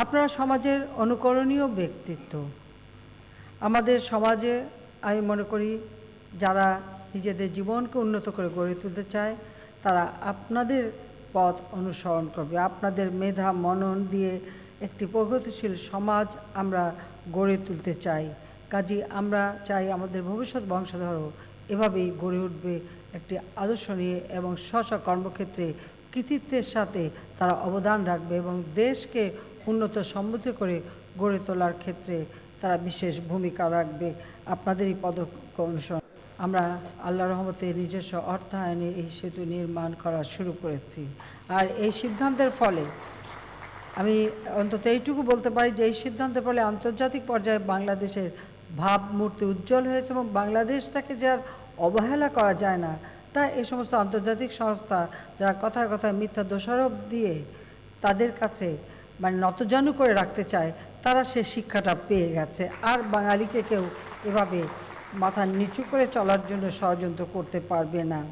আপনারা সমাজের অনুকরণীয় ব্যক্তিত্ব। আমাদের সমাজে আমি মনে করি, যারা নিজেদের জীবনকে উন্নত করে গড়ে তুলতে চায়, তারা আপনাদের পথ অনুসরণ করবে। আপনাদের মেধা, মনন দিয়ে একটি প্রগতিশীল সমাজ আমরা গড়ে তুলতে চাই। কাজী আমরা চাই আমাদের ভবিষ্যৎ বংশধরও এভাবেই গড়ে উঠবে একটি আদর্শ নিয়ে এবং স্ব কর্মক্ষেত্রে কৃতিত্বের সাথে তারা অবদান রাখবে এবং দেশকে উন্নত সমৃদ্ধ করে গড়ে তোলার ক্ষেত্রে তারা বিশেষ ভূমিকা রাখবে। আপনাদেরই পদক্ষেপ অনুসরণ আমরা আল্লাহ রহমতে নিজস্ব অর্থায়নে এই সেতু নির্মাণ করা শুরু করেছি। আর এই সিদ্ধান্তের ফলে আমি অন্তত এইটুকু বলতে পারি যে এই সিদ্ধান্তের ফলে আন্তর্জাতিক পর্যায়ে বাংলাদেশের ভাবমূর্তি উজ্জ্বল হয়েছে এবং বাংলাদেশটাকে যে আর অবহেলা করা যায় না, তা এই সমস্ত আন্তর্জাতিক সংস্থা যারা কথায় কথায় মিথ্যা দোষারোপ দিয়ে তাদের কাছে মানে নতজানু করে রাখতে চায়, তারা সে শিক্ষাটা পেয়ে গেছে। আর বাঙালিকে কেউ এভাবে মাথা নিচু করে চলার জন্য ষড়যন্ত্র করতে পারবে না।